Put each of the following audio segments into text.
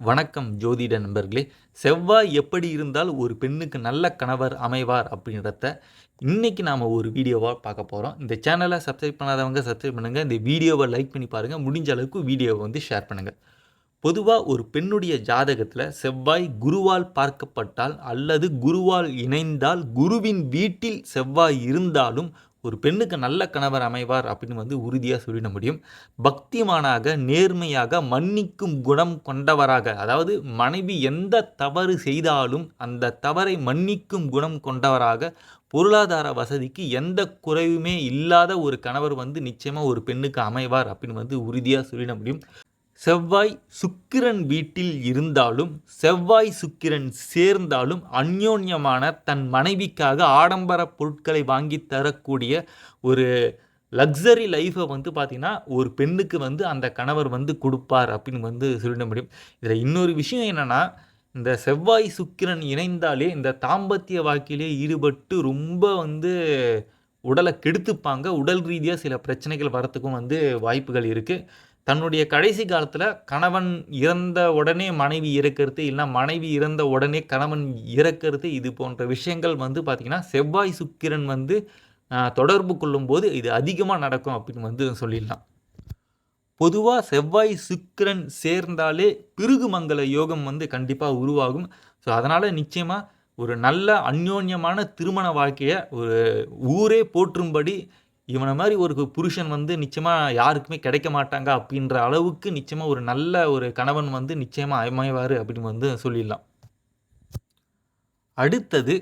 வணக்கம் ஜோதிட நண்பர்களே. செவ்வாய் எப்படி இருந்தால் ஒரு பெண்ணுக்கு நல்ல கணவர் அமைவார் அப்படின்றத இன்றைக்கி நாம் ஒரு வீடியோவாக பார்க்க போகிறோம் இந்த சேனலை சப்ஸ்கிரைப் பண்ணாதவங்க சப்ஸ்கிரைப் பண்ணுங்கள் இந்த வீடியோவை லைக் பண்ணி பாருங்கள் முடிஞ்ச அளவுக்கு வீடியோவை வந்து ஷேர் பண்ணுங்கள் பொதுவாக ஒரு பெண்ணுடைய ஜாதகத்தில் செவ்வாய் குருவால் பார்க்கப்பட்டால் அல்லது குருவால் இணைந்தால் குருவின் வீட்டில் செவ்வாய் இருந்தாலும் ஒரு பெண்ணுக்கு நல்ல கணவர் அமைவார் அப்படின்னு வந்து உறுதியாக சொல்லிட முடியும். பக்திமானாக நேர்மையாக மன்னிக்கும் குணம் கொண்டவராக அதாவது மனைவி எந்த தவறு செய்தாலும் அந்த தவறை மன்னிக்கும் குணம் கொண்டவராக பொருளாதார வசதிக்கு எந்த குறைவுமே இல்லாத ஒரு கணவர் வந்து நிச்சயமாக ஒரு பெண்ணுக்கு அமைவார் அப்படின்னு வந்து உறுதியாக சொல்லிட முடியும். செவ்வாய் சுக்கிரன் வீட்டில் இருந்தாலும் செவ்வாய் சுக்கிரன் சேர்ந்தாலும் அந்யோன்யமான தன் மனைவிக்காக ஆடம்பர பொருட்களை வாங்கி தரக்கூடிய ஒரு லக்ஸரி லைஃப்பை வந்து பார்த்திங்கன்னா ஒரு பெண்ணுக்கு வந்து அந்த கணவர் வந்து கொடுப்பார் அப்படின்னு வந்து சொல்லிட முடியும். இதில் இன்னொரு விஷயம் என்னென்னா இந்த செவ்வாய் சுக்கிரன் இணைந்தாலே இந்த தாம்பத்திய வாழ்க்கையிலே ஈடுபட்டு ரொம்ப வந்து உடலை கெடுத்துப்பாங்க. உடல் ரீதியாக சில பிரச்சனைகள் வரத்துக்கும் வந்து வாய்ப்புகள் இருக்குது தன்னுடைய கடைசி காலத்தில் கணவன் இறந்த உடனே மனைவி இறக்கிறது இல்லைன்னா மனைவி இறந்த உடனே கணவன் இறக்கிறது இது போன்ற விஷயங்கள் வந்து பார்த்திங்கன்னா செவ்வாய் சுக்கிரன் வந்து தொடர்பு கொள்ளும்போது இது அதிகமாக நடக்கும் அப்படின்னு வந்து சொல்லிடலாம். பொதுவாக செவ்வாய் சுக்கிரன் சேர்ந்தாலே பிருகுமங்கல யோகம் வந்து கண்டிப்பாக உருவாகும். ஸோ அதனால் நிச்சயமாக ஒரு நல்ல அந்யோன்யமான திருமண வாழ்க்கையை ஒரு ஊரே போற்றும்படி இவனை மாதிரி ஒரு புருஷன் வந்து நிச்சயமாக யாருக்குமே கிடைக்க மாட்டாங்க அப்படின்ற அளவுக்கு நிச்சயமாக ஒரு நல்ல ஒரு கணவன் வந்து நிச்சயமாக அமைவார் அப்படின்னு வந்து சொல்லிடலாம். அடுத்தது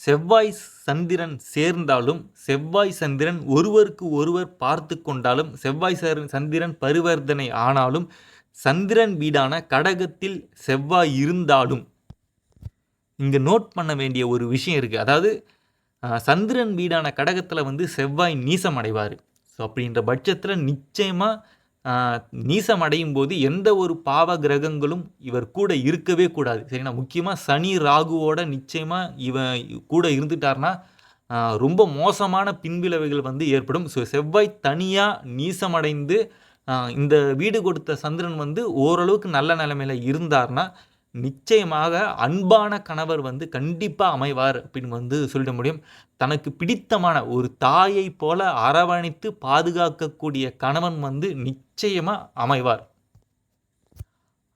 செவ்வாய் சந்திரன் சேர்ந்தாலும் செவ்வாய் சந்திரன் ஒருவருக்கு ஒருவர் பார்த்து கொண்டாலும் செவ்வாய் சந்திரன் பரிவர்த்தனை ஆனாலும் சந்திரன் வீடான கடகத்தில் செவ்வாய் இருந்தாலும். இங்கே நோட் பண்ண வேண்டிய ஒரு விஷயம் இருக்குது அதாவது சந்திரன் வீடான கடகத்தில் வந்து செவ்வாய் நீசம் அடைவார். ஸோ அப்படின்ற பட்சத்தில் நிச்சயமாக நீசம் அடையும் போது எந்த ஒரு பாவ கிரகங்களும் இவர் கூட இருக்கவே கூடாது. சரிங்களா? முக்கியமாக சனி ராகுவோட நிச்சயமாக இவன் கூட இருந்துட்டார்னா ரொம்ப மோசமான பின்விளைவுகள் வந்து ஏற்படும். ஸோ செவ்வாய் தனியாக நீசமடைந்து இந்த வீடு கொடுத்த சந்திரன் வந்து ஓரளவுக்கு நல்ல நிலைமையில் இருந்தார்னா நிச்சயமாக அன்பான கணவர் வந்து கண்டிப்பாக அமைவார் அப்படின்னு வந்து சொல்லிட முடியும். தனக்கு பிடித்தமான ஒரு தாயை போல அரவணைத்து பாதுகாக்கக்கூடிய கணவன் வந்து நிச்சயமாக அமைவார்.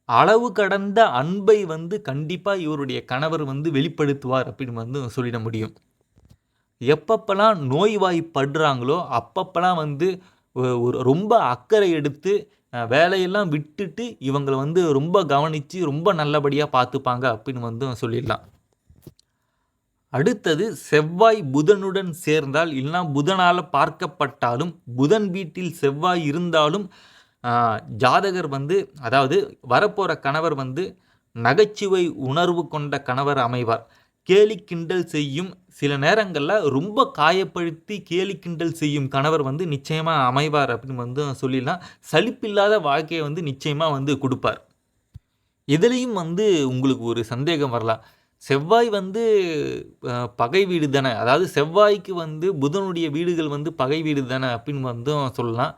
அளவு கடந்த அன்பை வந்து கண்டிப்பாக இவருடைய கணவர் வந்து வெளிப்படுத்துவார் அப்படின்னு வந்து சொல்லிட முடியும். எப்பப்பெல்லாம் நோய்வாய்ப்படுறாங்களோ அப்பப்பெல்லாம் வந்து ஒரு ரொம்ப அக்கறை எடுத்து வேலையெல்லாம் விட்டுட்டு இவங்களை வந்து ரொம்ப கவனித்து ரொம்ப நல்லபடியாக பார்த்துப்பாங்க அப்படின்னு வந்து சொல்லிடலாம். அடுத்தது செவ்வாய் புதனுடன் சேர்ந்தால் இல்லைனா புதனால் பார்க்கப்பட்டாலும் புதன் வீட்டில் செவ்வாய் இருந்தாலும் ஜாதகர் வந்து அதாவது வரப்போகிற கணவர் வந்து நகைச்சுவை உணர்வு கொண்ட கணவர் அமைவார். கேலி கிண்டல் செய்யும் சில நேரங்களில் ரொம்ப காயப்படுத்தி கேலி கிண்டல் செய்யும் கணவர் வந்து நிச்சயமாக அமைவார் அப்படின்னு வந்து சொல்லிடலாம். சலிப்பில்லாத வாழ்க்கையை வந்து நிச்சயமாக வந்து கொடுப்பார். இதுலேயும் வந்து உங்களுக்கு ஒரு சந்தேகம் வரலாம். செவ்வாய் வந்து பகை வீடு தானே? அதாவது செவ்வாய்க்கு வந்து புதனுடைய வீடுகள் வந்து பகை வீடு தானே அப்படின்னு வந்து சொல்லலாம்.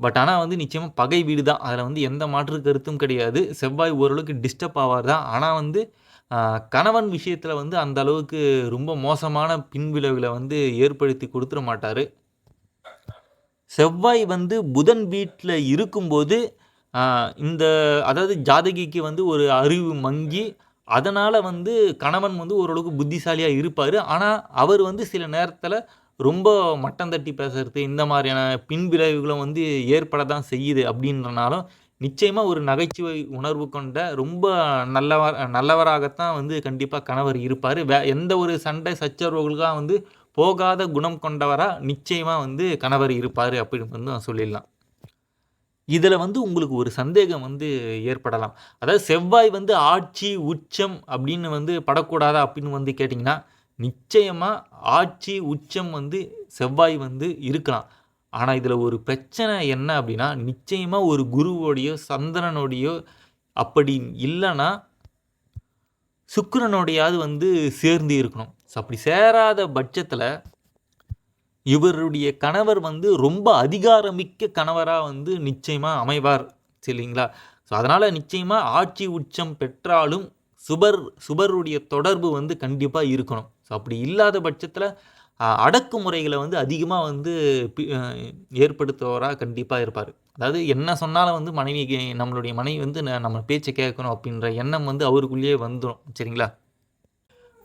பட் ஆனால் வந்து நிச்சயமாக பகை வீடு தான். அதில் வந்து எந்த மாற்று கருத்தும் கிடையாது. செவ்வாய் ஓரளவுக்கு டிஸ்டர்ப் ஆவார் தான். ஆனால் வந்து கணவன் விஷயத்தில் வந்து அந்த அளவுக்கு ரொம்ப மோசமான பின்விளைவுகளை வந்து ஏற்படுத்தி கொடுத்துட மாட்டார். செவ்வாய் வந்து புதன் வீட்டில் இருக்கும்போது இந்த அதாவது ஜாதகிக்கு வந்து ஒரு அறிவு மங்கி அதனால் வந்து கணவன் வந்து ஓரளவுக்கு புத்திசாலியாக இருப்பார். ஆனால் அவர் வந்து சில நேரத்தில் ரொம்ப மட்டம் தட்டி பேசுறது இந்த மாதிரியான பின்விளைவுகளும் வந்து ஏற்பட தான் செய்யுது அப்படின்றனாலும் நிச்சயமாக ஒரு நகைச்சுவை உணர்வு கொண்ட ரொம்ப நல்லவர் நல்லவராகத்தான் வந்து கண்டிப்பாக கணவர் இருப்பார். வே எந்த ஒரு சண்டை சச்சரவுகளுக்காக வந்து போகாத குணம் கொண்டவராக நிச்சயமாக வந்து கணவர் இருப்பார் அப்படின்னு வந்து நான் சொல்லிடலாம். இதில் வந்து உங்களுக்கு ஒரு சந்தேகம் வந்து ஏற்படலாம். அதாவது செவ்வாய் வந்து ஆட்சி உச்சம் அப்படின்னு வந்து படக்கூடாதா அப்படின்னு வந்து கேட்டிங்கன்னா நிச்சயமாக ஆட்சி உச்சம் வந்து செவ்வாய் வந்து இருக்கலாம். ஆனால் இதில் ஒரு பிரச்சனை என்ன அப்படின்னா நிச்சயமாக ஒரு குருவோடையோ சந்திரனோடையோ அப்படி இல்லைன்னா சுக்கரனோடையாவது வந்து சேர்ந்து இருக்கணும். ஸோ அப்படி சேராத பட்சத்தில் இவருடைய கணவர் வந்து ரொம்ப அதிகாரமிக்க கணவராக வந்து நிச்சயமாக அமைவார் சரிங்களா? ஸோ அதனால் நிச்சயமாக ஆட்சி உச்சம் பெற்றாலும் சுபர் சுபருடைய தொடர்பு வந்து கண்டிப்பாக இருக்கணும். ஸோ அப்படி இல்லாத பட்சத்தில் அடக்குமுறைகளை வந்து அதிகமாக வந்து பி- ஏற்படுத்துவராக கண்டிப்பாக இருப்பார். அதாவது என்ன சொன்னாலும் வந்து மனைவி நம்மளுடைய மனைவி வந்து ந- நம்ம பேச்சை கேட்கணும் அப்படின்ற எண்ணம் வந்து அவருக்குள்ளேயே வந்துடும் சரிங்களா?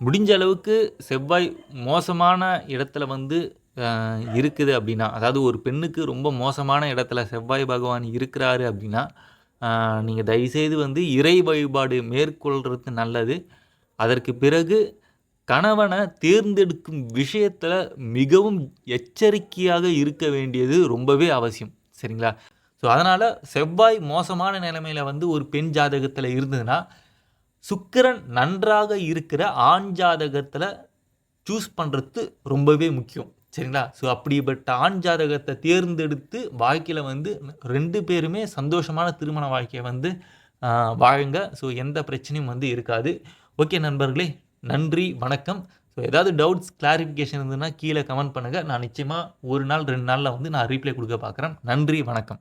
முடிஞ்ச அளவுக்கு செவ்வாய் மோசமான இடத்துல வந்து இருக்குது அப்படின்னா அதாவது ஒரு பெண்ணுக்கு ரொம்ப மோசமான இடத்துல செவ்வாய் பகவான் இருக்கிறாரு அப்படின்னா நீங்கள் தயவுசெய்து வந்து இறை வழிபாடு மேற்கொள்கிறது நல்லது. அதற்கு பிறகு கணவனை தேர்ந்தெடுக்கும் விஷயத்தில் மிகவும் எச்சரிக்கையாக இருக்க வேண்டியது ரொம்பவே அவசியம். சரிங்களா? ஸோ அதனால் செவ்வாய் மோசமான நிலைமையில் வந்து ஒரு பெண் ஜாதகத்தில் இருந்ததுன்னா சுக்கிரன் நன்றாக இருக்கிற ஆண் ஜாதகத்தில் சூஸ் பண்ணுறது ரொம்பவே முக்கியம். சரிங்களா? ஸோ அப்படிப்பட்ட ஆண் ஜாதகத்தை தேர்ந்தெடுத்து வாழ்க்கையில் வந்து ரெண்டு பேருமே சந்தோஷமான திருமண வாழ்க்கையை வந்து வாழுங்க. ஸோ எந்த பிரச்சனையும் வந்து இருக்காது. ஓகே நண்பர்களே. நன்றி வணக்கம். ஸோ ஏதாவது டவுட்ஸ் கிளாரிஃபிகேஷன் இருந்ததுன்னா கீழே கமெண்ட் பண்ணுங்கள் நான் நிச்சயமாக ஒரு நாள் ரெண்டு நாளில் வந்து நான் ரீப்ளை கொடுக்க பார்க்குறேன். நன்றி வணக்கம்.